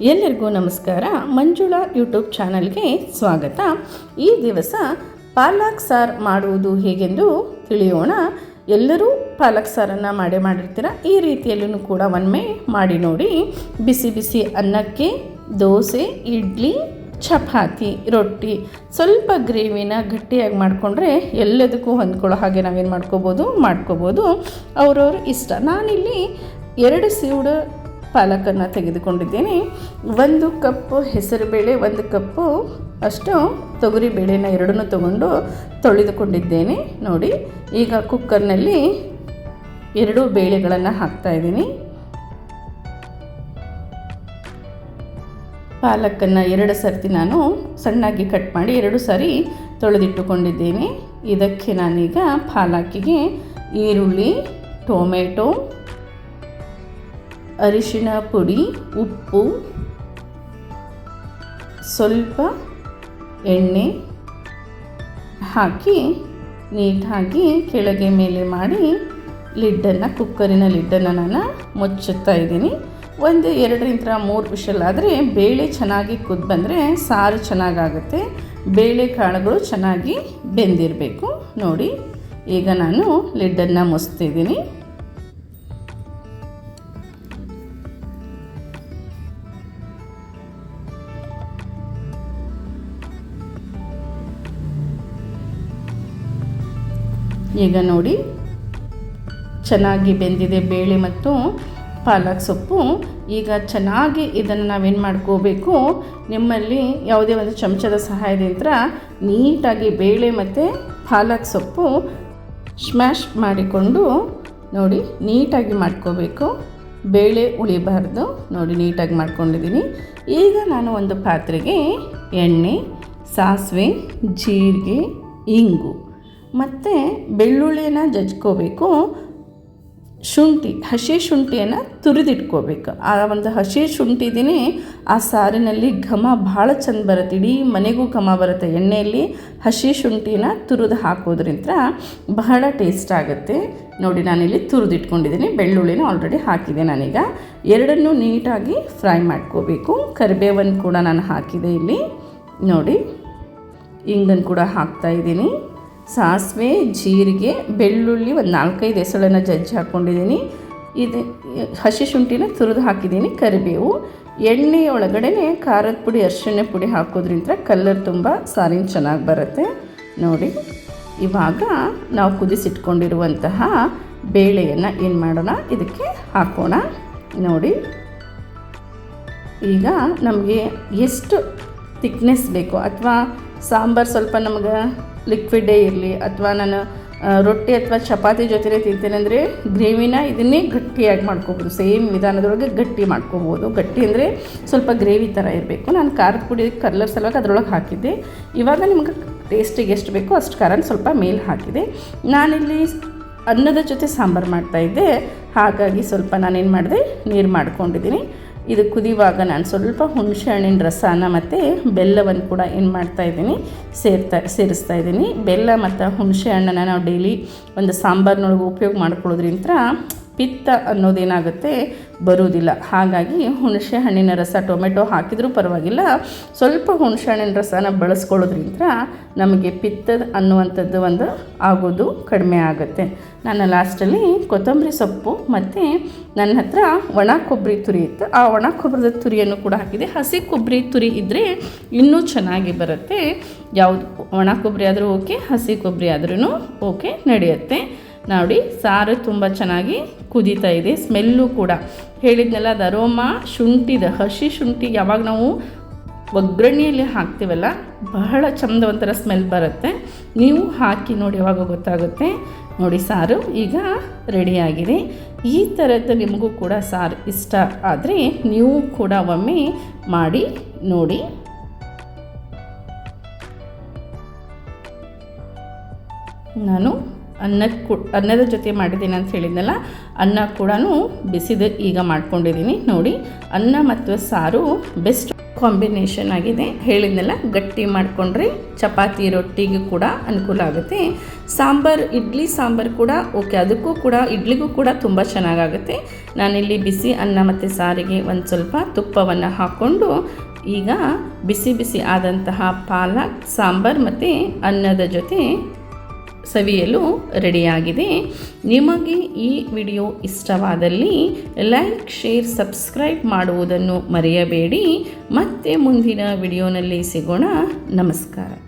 ಎಲ್ಲರಿಗೂ ನಮಸ್ಕಾರ. ಮಂಜುಳಾ ಯೂಟ್ಯೂಬ್ ಚಾನಲ್ಗೆ ಸ್ವಾಗತ. ಈ ದಿವಸ ಪಾಲಕ್ ಸಾರು ಮಾಡುವುದು ಹೇಗೆಂದು ತಿಳಿಯೋಣ. ಎಲ್ಲರೂ ಪಾಲಕ್ ಸಾರನ್ನು ಮಾಡೇ ಮಾಡಿರ್ತೀರ? ಈ ರೀತಿಯಲ್ಲೂ ಕೂಡ ಒಮ್ಮೆ ಮಾಡಿ ನೋಡಿ. ಬಿಸಿ ಬಿಸಿ ಅನ್ನಕ್ಕೆ ದೋಸೆ, ಇಡ್ಲಿ, ಚಪಾತಿ, ರೊಟ್ಟಿ ಸ್ವಲ್ಪ ಗ್ರೇವಿನ ಗಟ್ಟಿಯಾಗಿ ಮಾಡಿಕೊಂಡ್ರೆ ಎಲ್ಲದಕ್ಕೂ ಹೊಂದ್ಕೊಳ್ಳೋ ಹಾಗೆ ನಾವೇನು ಮಾಡ್ಕೋಬೋದು? ಮಾಡ್ಕೋಬೋದು. ಅವ್ರವ್ರ ಇಷ್ಟ. ನಾನಿಲ್ಲಿ ಎರಡು ಸೀಡು ಪಾಲಕನ್ನು ತೆಗೆದುಕೊಂಡಿದ್ದೀನಿ. ಒಂದು ಕಪ್ಪು ಹೆಸರುಬೇಳೆ ಒಂದು ಕಪ್ಪು ಅಷ್ಟು ತೊಗರಿ ಬೇಳೆನ ಎರಡನ್ನೂ ತಗೊಂಡು ತೊಳೆದುಕೊಂಡಿದ್ದೇನೆ. ನೋಡಿ, ಈಗ ಕುಕ್ಕರ್ನಲ್ಲಿ ಎರಡು ಬೇಳೆಗಳನ್ನು ಹಾಕ್ತಾಯಿದ್ದೀನಿ ಪಾಲಕನ್ನು ಎರಡು ಸರ್ತಿ ನಾನು ಸಣ್ಣಾಗಿ ಕಟ್ ಮಾಡಿ ಎರಡು ಸಾರಿ ತೊಳೆದಿಟ್ಟುಕೊಂಡಿದ್ದೇನೆ. ಇದಕ್ಕೆ ನಾನೀಗ ಪಾಲಕಿಗೆ ಈರುಳ್ಳಿ, ಟೊಮೆಟೊ ಅರಿಶಿಣ ಪುಡಿ, ಉಪ್ಪು, ಸ್ವಲ್ಪ ಎಣ್ಣೆ ಹಾಕಿ ನೀಟಾಗಿ ಕೆಳಗೆ ಮೇಲೆ ಮಾಡಿ ಲಿಡ್ಡನ್ನು, ಕುಕ್ಕರಿನ ಲಿಡ್ಡನ್ನು ನಾನು ಮುಚ್ಚುತ್ತಾ ಇದ್ದೀನಿ. ಒಂದು ಎರಡರಿಂದ ಮೂರು ವಿಷಲ್ ಆದರೆ ಬೇಳೆ ಚೆನ್ನಾಗಿ ಕುದ್ದು ಬಂದರೆ ಸಾರು ಚೆನ್ನಾಗಾಗುತ್ತೆ. ಬೇಳೆ ಕಾಳುಗಳು ಚೆನ್ನಾಗಿ ಬೆಂದಿರಬೇಕು. ನೋಡಿ, ಈಗ ನಾನು ಲಿಡ್ಡನ್ನು ಮುಚ್ತಿದ್ದೀನಿ. ಈಗ ನೋಡಿ. ಚೆನ್ನಾಗಿ ಬೆಂದಿದೆ ಬೇಳೆ ಮತ್ತು ಪಾಲಕ್ ಸೊಪ್ಪು. ಈಗ ಚೆನ್ನಾಗಿ ಇದನ್ನು ನಾವೇನು ಮಾಡ್ಕೋಬೇಕು? ನಿಮ್ಮಲ್ಲಿ ಯಾವುದೇ ಒಂದು ಚಮಚದ ಸಹಾಯದಿಂದ ನೀಟಾಗಿ ಬೇಳೆ ಮತ್ತು ಪಾಲಕ್ ಸೊಪ್ಪು ಸ್ಮ್ಯಾಶ್ ಮಾಡಿಕೊಂಡು ನೋಡಿ ನೀಟಾಗಿ ಮಾಡ್ಕೋಬೇಕು. ಬೇಳೆ ಉಳಿಬಾರ್ದು. ನೋಡಿ ನೀಟಾಗಿ ಮಾಡ್ಕೊಂಡಿದ್ದೀನಿ. ಈಗ ನಾನು ಒಂದು ಪಾತ್ರೆಗೆ ಎಣ್ಣೆ, ಸಾಸಿವೆ, ಜೀರಿಗೆ, ಇಂಗು. ಮತ್ತು ಬೆಳ್ಳುಳ್ಳಿನ ಜಜ್ಕೋಬೇಕು, ಶುಂಠಿ, ಹಸಿ ಶುಂಠಿಯನ್ನು ತುರಿದಿಟ್ಕೋಬೇಕು. ಆ ಒಂದು ಹಸಿ ಶುಂಠಿದಿನೇ ಆ ಸಾರಿನಲ್ಲಿ ಘಮ ಭಾಳ ಚಂದ ಬರುತ್ತೆ. ಇಡೀ ಮನೆಗೂ ಘಮ ಬರುತ್ತೆ ಎಣ್ಣೆಯಲ್ಲಿ ಹಸಿ ಶುಂಠಿನ ತುರಿದು ಹಾಕೋದ್ರಿಂದ ಬಹಳ ಟೇಸ್ಟ್ ಆಗುತ್ತೆ. ನೋಡಿ, ನಾನಿಲ್ಲಿ ತುರಿದಿಟ್ಕೊಂಡಿದ್ದೀನಿ. ಬೆಳ್ಳುಳ್ಳಿನ ಆಲ್ರೆಡಿ ಹಾಕಿದೆ ನಾನೀಗ. ಎರಡನ್ನೂ ನೀಟಾಗಿ ಫ್ರೈ ಮಾಡ್ಕೋಬೇಕು. ಕರಿಬೇವನ್ನು ಕೂಡ ನಾನು ಹಾಕಿದೆ ಇಲ್ಲಿ. ನೋಡಿ ಇಂಗನ್ನು ಕೂಡ ಹಾಕ್ತಾಯಿದ್ದೀನಿ ಸಾಸಿವೆ, ಜೀರಿಗೆ, ಬೆಳ್ಳುಳ್ಳಿ ಒಂದು ನಾಲ್ಕೈದು ಹೆಸಳನ್ನು ಜಜ್ಜಿ ಹಾಕ್ಕೊಂಡಿದ್ದೀನಿ ಇದು ಹಸಿ ಶುಂಠಿನ ತುರಿದು ಹಾಕಿದ್ದೀನಿ, ಕರಿಬೇವು. ಎಣ್ಣೆ ಖಾರದ ಪುಡಿ, ಅರಿಶಿಣ ಪುಡಿ ಹಾಕೋದ್ರಿಂದ ಕಲ್ಲರ್ ತುಂಬ ಸಾರಿನ ಚೆನ್ನಾಗಿ ಬರುತ್ತೆ. ನೋಡಿ, ಇವಾಗ ನಾವು ಕುದಿಸಿಟ್ಕೊಂಡಿರುವಂತಹ ಬೇಳೆಯನ್ನು ಏನು ಮಾಡೋಣ? ಇದಕ್ಕೆ ಹಾಕೋಣ. ನೋಡಿ, ಈಗ ನಮಗೆ ಎಷ್ಟು ಥಿಕ್ನೆಸ್ ಬೇಕು, ಅಥವಾ ಸಾಂಬಾರು ಸ್ವಲ್ಪ ನಮ್ಗೆ ಲಿಕ್ವಿಡೇ ಇರಲಿ ಅಥವಾ ನಾನು ರೊಟ್ಟಿ ಅಥವಾ ಚಪಾತಿ ಜೊತೆ ತಿಂತೇನೆ ಅಂದರೆ ಗ್ರೇವಿನ ಇದನ್ನೇ ಗಟ್ಟಿಯಾಗಿ ಮಾಡ್ಕೋಬೋದು. ಸೇಮ್ ವಿಧಾನದೊಳಗೆ ಗಟ್ಟಿ ಮಾಡ್ಕೋಬೋದು. ಗಟ್ಟಿ ಅಂದರೆ ಸ್ವಲ್ಪ ಗ್ರೇವಿ ಥರ ಇರಬೇಕು. ನಾನು ಖಾರದ ಪುಡಿ ಕಲರ್ ಸಲುವಾಗಿ ಅದರೊಳಗೆ ಹಾಕಿದ್ದೆ. ಇವಾಗ ನಿಮ್ಗೆ ಟೇಸ್ಟಿಗೆ ಎಷ್ಟು ಬೇಕೋ ಅಷ್ಟು ಖಾರ ಸ್ವಲ್ಪ ಮೇಲೆ ಹಾಕಿದೆ. ನಾನಿಲ್ಲಿ ಅನ್ನದ ಜೊತೆ ಸಾಂಬಾರು ಮಾಡ್ತಾಯಿದ್ದೆ ಹಾಗಾಗಿ ಸ್ವಲ್ಪ ನಾನೇನು ಮಾಡಿದೆ, ನೀರು ಮಾಡ್ಕೊಂಡಿದ್ದೀನಿ. ಇದು ಕುದಿಯುವಾಗ ನಾನು ಸ್ವಲ್ಪ ಹುಣಸೆ ಹಣ್ಣಿನ ರಸನ ಮತ್ತು ಬೆಲ್ಲವನ್ನು ಕೂಡ ಏನು ಮಾಡ್ತಾಯಿದ್ದೀನಿ ಸೇರ್ತಾ, ಸೇರಿಸ್ತಾ ಇದ್ದೀನಿ. ಬೆಲ್ಲ ಮತ್ತು ಹುಣಸೆ ಹಣ್ಣನ್ನು ನಾವು ಡೈಲಿ ಒಂದು ಸಾಂಬಾರಿನೊಳಗೆ ಉಪಯೋಗ ಮಾಡ್ಕೊಳ್ಳೋದ್ರಿಂದ ಪಿತ್ತ ಅನ್ನೋದೇನಾಗುತ್ತೆ ಬರುವುದಿಲ್ಲ. ಹಾಗಾಗಿ ಹುಣಸೆ ಹಣ್ಣಿನ ರಸ, ಟೊಮೆಟೊ ಹಾಕಿದರೂ ಪರವಾಗಿಲ್ಲ. ಸ್ವಲ್ಪ ಹುಣಸೆ ಹಣ್ಣಿನ ರಸನ ಬಳಸ್ಕೊಳ್ಳೋದ್ರಿಂದ ನಮಗೆ ಪಿತ್ತದ ಅನ್ನುವಂಥದ್ದು ಒಂದು ಆಗೋದು ಕಡಿಮೆ ಆಗುತ್ತೆ. ನಾನು ಲಾಸ್ಟಲ್ಲಿ ಕೊತ್ತಂಬರಿ ಸೊಪ್ಪು ಮತ್ತು ನನ್ನ ಹತ್ರ ಒಣ ಕೊಬ್ಬರಿ ತುರಿ ಇತ್ತು. ಆ ಒಣ ಕೊಬ್ಬರದ ತುರಿಯನ್ನು ಕೂಡ ಹಾಕಿದೆ. ಹಸಿ ಕೊಬ್ಬರಿ ತುರಿ ಇದ್ದರೆ ಇನ್ನೂ ಚೆನ್ನಾಗಿ ಬರುತ್ತೆ. ಯಾವುದು ಒಣ ಕೊಬ್ಬರಿ ಆದರೂ ಓಕೆ, ಹಸಿ ಕೊಬ್ಬರಿ ಆದ್ರೂ ಓಕೆ, ನಡೆಯುತ್ತೆ. ನೋಡಿ, ಸಾರು ತುಂಬ ಚೆನ್ನಾಗಿ ಕುದೀತಾ ಇದೆ, ಸ್ಮೆಲ್ಲು ಕೂಡ. ಹೇಳಿದ್ನಲ್ಲ, ಅದು ಅರೋಮ ಶುಂಠಿದ ಹಸಿ ಶುಂಠಿ ಯಾವಾಗ ನಾವು ಒಗ್ಗರಣೆಯಲ್ಲಿ ಹಾಕ್ತೀವಲ್ಲ, ಬಹಳ ಚಂದ ಒಂಥರ ಸ್ಮೆಲ್ ಬರುತ್ತೆ. ನೀವು ಹಾಕಿ ನೋಡಿ, ಯಾವಾಗ ಗೊತ್ತಾಗುತ್ತೆ. ನೋಡಿ, ಸಾರು ಈಗ ರೆಡಿಯಾಗಿದೆ. ಈ ಥರದ್ದು ನಿಮಗೂ ಕೂಡ ಸಾರು ಇಷ್ಟ ಆದರೆ ನೀವು ಕೂಡ ಒಮ್ಮೆ ಮಾಡಿ ನೋಡಿ. ನಾನು ಅನ್ನಕ್ಕೆ ಕು, ಅನ್ನದ ಜೊತೆ ಮಾಡಿದ್ದೀನಿ ಅಂತ ಹೇಳಿದ್ನಲ್ಲ, ಅನ್ನ ಕೂಡ ಬಿಸಿದ ಈಗ ಮಾಡ್ಕೊಂಡಿದ್ದೀನಿ ನೋಡಿ, ಅನ್ನ ಮತ್ತು ಸಾರು ಬೆಸ್ಟ್ ಕಾಂಬಿನೇಷನ್ ಆಗಿದೆ. ಹೇಳಿದ್ನಲ್ಲ, ಗಟ್ಟಿ ಮಾಡಿಕೊಂಡ್ರೆ ಚಪಾತಿ ರೊಟ್ಟಿಗೂ ಕೂಡ ಅನುಕೂಲ ಆಗುತ್ತೆ. ಸಾಂಬಾರ್, ಇಡ್ಲಿ ಸಾಂಬಾರು ಕೂಡ ಓಕೆ. ಅದಕ್ಕೂ ಕೂಡ, ಇಡ್ಲಿಗೂ ಕೂಡ ತುಂಬ ಚೆನ್ನಾಗಾಗುತ್ತೆ. ನಾನಿಲ್ಲಿ ಬಿಸಿ ಅನ್ನ ಮತ್ತು ಸಾರಿಗೆ ಒಂದು ಸ್ವಲ್ಪ ತುಪ್ಪವನ್ನು ಹಾಕ್ಕೊಂಡು ಈಗ ಬಿಸಿ ಬಿಸಿ ಆದಂತಹ ಪಾಲಕ್, ಸಾಂಬಾರು ಮತ್ತು ಅನ್ನದ ಜೊತೆ ಸವಿಯಲು ರೆಡಿಯಾಗಿದೆ. ನಿಮಗೆ ಈ ವಿಡಿಯೋ ಇಷ್ಟವಾದಲ್ಲಿ ಲೈಕ್, ಶೇರ್, ಸಬ್ಸ್ಕ್ರೈಬ್ ಮಾಡುವುದನ್ನು ಮರೆಯಬೇಡಿ. ಮತ್ತೆ ಮುಂದಿನ ವಿಡಿಯೋನಲ್ಲಿ ಸಿಗೋಣ. ನಮಸ್ಕಾರ.